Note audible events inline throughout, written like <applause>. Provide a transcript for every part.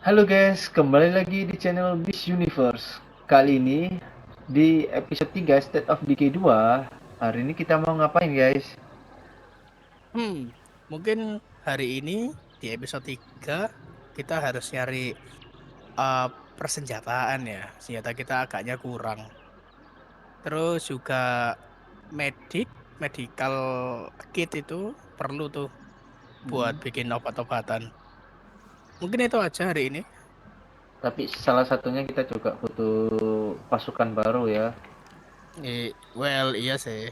Halo guys, kembali lagi di channel Beast Universe. Kali ini di episode 3 State of Decay 2. Hari ini kita mau ngapain guys? Hmm, mungkin hari ini di episode 3 kita harus nyari uh, persenjataan ya. Senjata kita agaknya kurang. Terus juga medik, medical kit itu perlu tuh buat Hmm. bikin obat-obatan. Mungkin itu aja hari ini. Tapi salah satunya kita juga butuh pasukan baru ya. I- well, iya sih.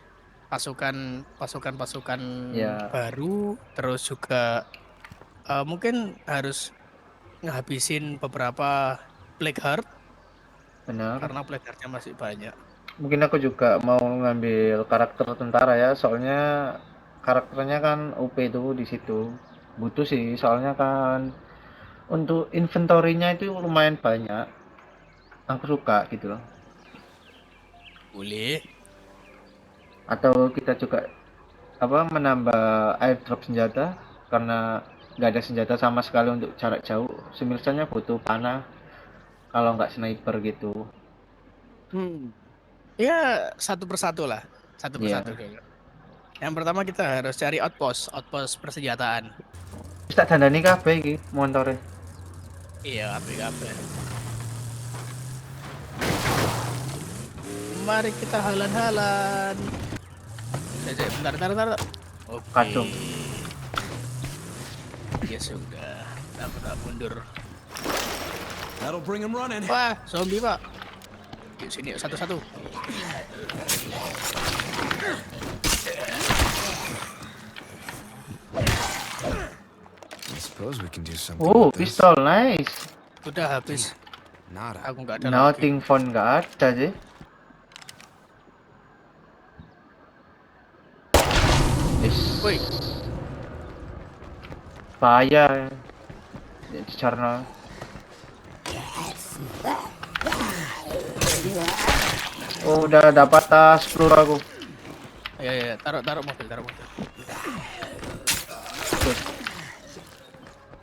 Pasukan pasukan pasukan Ya. baru terus juga uh, mungkin harus ngabisin beberapa Black Heart Benar. karena Black Heart-nya masih banyak. Mungkin aku juga mau ngambil karakter tentara ya, soalnya karakternya kan OP itu di situ. Butuh sih, soalnya kan untuk inventory-nya itu lumayan banyak. Aku suka gitu loh. Boleh. atau kita juga apa menambah airdrop senjata karena nggak ada senjata sama sekali untuk jarak jauh semisalnya butuh panah kalau nggak sniper gitu Hmm. Ya satu persatu lah, satu Iya. persatu dulu. Yang pertama kita harus cari outpost, outpost persenjataan. Wis tak dandani kabeh iki montore Iya, apa Mari kita halan-halan. Saya bentar, bentar, bentar. Oke. Kacung. Ya sudah, tak tak mundur. That'll bring him running. Wah, zombie pak. Yuk sini satu-satu. Suppose we can do something. oh with this. pistol nice Udah habis. Nada. Aku nggak ada lagi. nothing phone nggak ada sih Is Woi, bahaya ya, Charna oh udah dapat tas peluru aku ya ya, taruh taruh mobil, taruh mobil.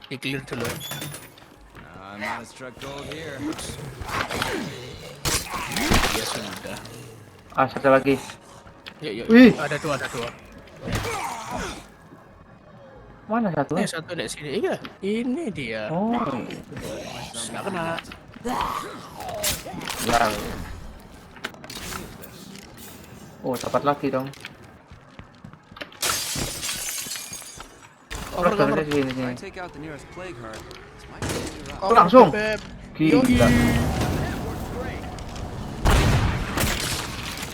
Di clear. I'm struck gold here. Ya sudah. ah satu lagi Yuk yuk. Wih. Ada dua, ada dua. mana satu Eh satu di sini. Iya, ini dia. oh Nggak kena. Ya. Oh, dapat lagi dong. Cover, langsung. Beb. Gila.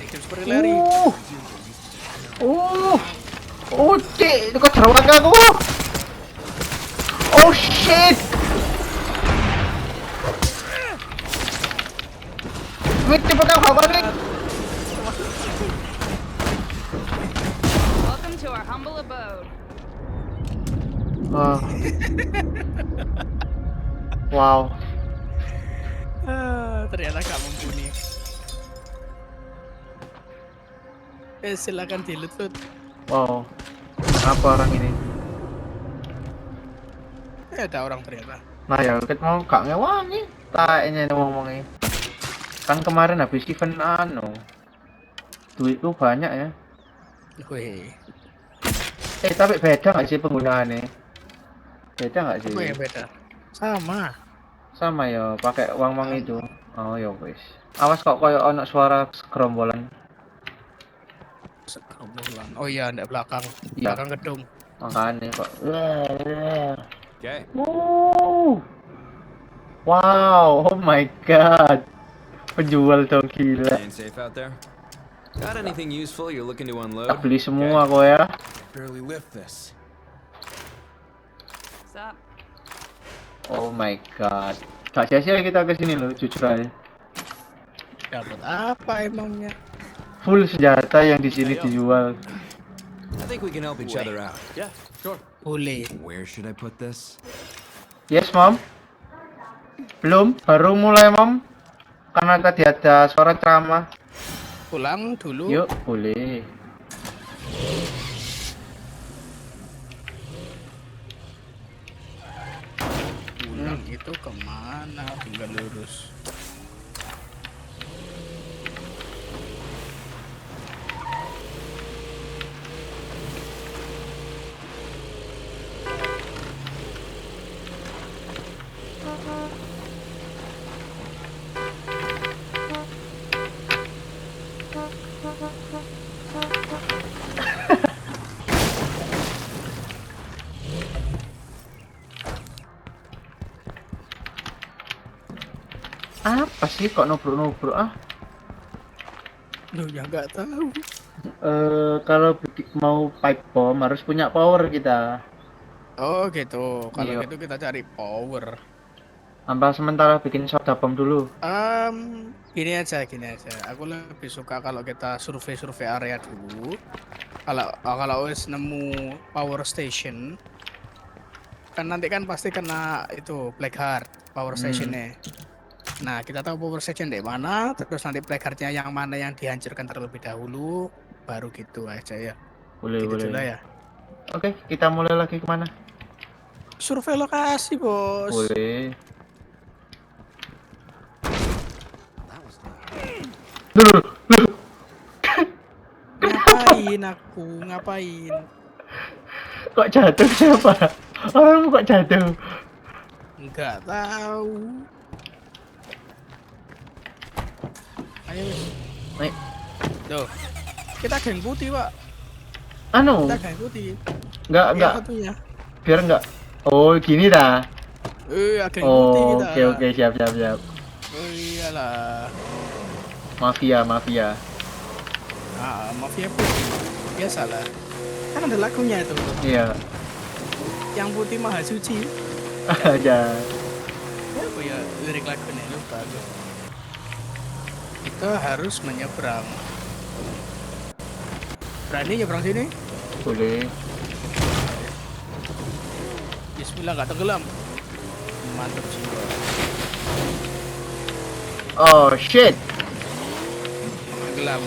Bikin seperti lari. Uh. Oh. Oh, cek, itu kok jerawat aku. Oh shit. Wait, cepet kau kabar nih. Welcome to our humble abode. Ah. Wow. Ah, ternyata gak mumpuni. Eh, silakan dilutut. Wow. Apa orang ini? Eh, ada orang ternyata. Nah ya, kita mau gak ngewangi. Tanya ngomongnya. Kan kemarin habis event anu. Duitku banyak ya. Wih, Eh tapi beda nggak sih penggunaannya? Beda nggak sih? apa yang beda? Sama. Sama ya, pakai uang uang itu. Oh ya wis. Awas kok koyo ono suara gerombolan. Segerombolan. Oh iya, ada belakang. Iya. Belakang gedung. Makanya kok. Okay. Wow. Oh my god. Penjual dong gila. Staying safe out there? Got anything useful you're looking to unload? Tak beli semua kok ya. Barely lift this. Oh my god. Gak sia-sia kita ke sini loh, jujur aja. Dapat apa emangnya? Full senjata yang di sini dijual. I think we can help each other out. Boleh. Where should I put this? Yes, Mom. Belum, baru mulai, Mom. Karena tadi ada suara ceramah. Pulang dulu. Yuk, boleh. Pulang gitu. Itu ke mana? Tinggal lurus. <laughs> Apa sih kok nubruk-nubruk ah? Lu ya nggak tahu. Eh kalau bikin- mau pipe bomb harus punya power kita. Oh gitu. Kalau Iya. gitu kita cari power. Ambil sementara bikin soda bomb dulu. Um, gini aja, gini aja. Aku lebih suka kalau kita survei-survei area dulu. Kalau kalau wis nemu power station, kan nanti kan pasti kena itu black heart power Hmm. Nah, kita tahu power station di mana, terus nanti heartnya yang mana yang dihancurkan terlebih dahulu, baru gitu aja ya. Boleh Gitu boleh. ya. Oke kita mulai lagi ke mana? Survei lokasi, bos. Boleh. Dulu, dulu. Ngapain aku? Ngapain? Kok jatuh siapa? Orang kok jatuh? Enggak tahu. Ayo. wis. Naik. Tuh. Kita geng putih, Pak. Anu, Kita geng putih. enggak enggak satunya. biar enggak. Oh gini dah. Eh, geng putih Oh kita. oke oke siap siap siap. Oh iyalah. Mafia mafia. Ah, mafia putih. Biasalah. Kan ada lagunya itu. Iya. Yang putih maha suci. <laughs> Ada. Ya, apa ya lirik lagunya lupa aku. Kita harus menyeberang. Berani nyeberang sini? Boleh. Bismillah nggak tenggelam. Mantap jiwa. Oh shit. Tenggelam.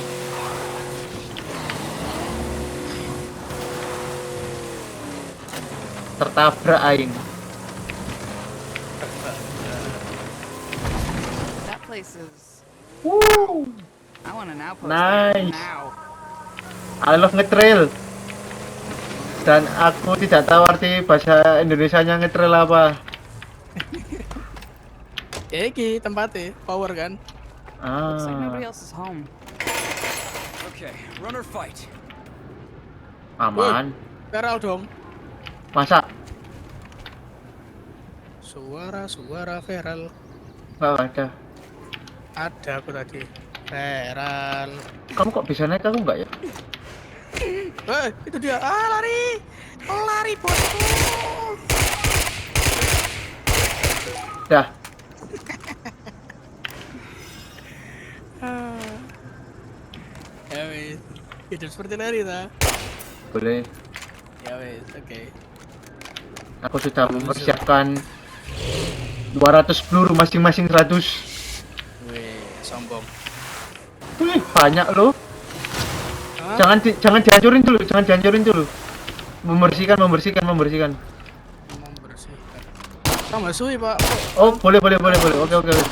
Tertabrak aing. That place is. Woo. I want an outpost Nice. now. I love ngetrail. Dan aku tidak tahu arti bahasa Indonesianya ngetrail apa. <laughs> Ya iki tempatnya, power kan? Looks like nobody Ah, else is home. Okay, run or fight. aman. Feral dong. Masa? Suara-suara feral. Nggak ada. Ada aku tadi. Feral. Kamu kok bisa naik aku nggak ya? Eh, itu dia. Ah, lari. Lari, bosku. Dah. Ah. Ya wis. Hidup seperti lari ta? Boleh. Ya wis, oke. Aku sudah mempersiapkan 200 peluru masing-masing 100. Sombong. Wih, banyak loh. Hah? Jangan di, jangan dihancurin dulu, jangan dihancurin dulu. Membersihkan, membersihkan, membersihkan. Membersihkan. Tambah suwi, Pak. Oh, boleh, boleh, boleh, boleh. Oke, oke. oke.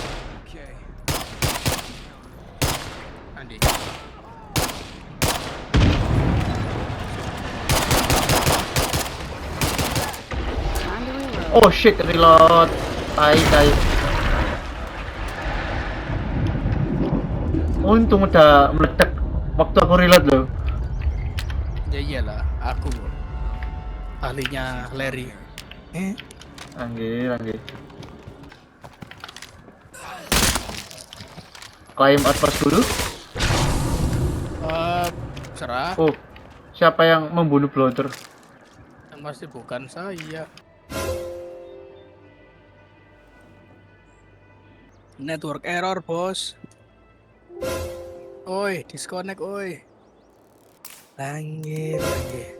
Oh shit, reload. Tai, tai. Untung udah meledak waktu aku reload loh. Ya iyalah, aku ahlinya Larry. Eh, Anggir, anggir. Climb outpost dulu. eh, serah. Oh, siapa yang membunuh blotter? Yang pasti bukan saya. Network error, bos. Oi, disconnect, oi. Langit, langit.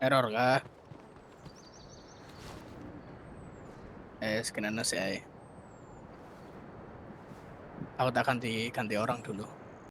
Error kah? Eh, kenapa sih? Aku tak ganti ganti orang dulu.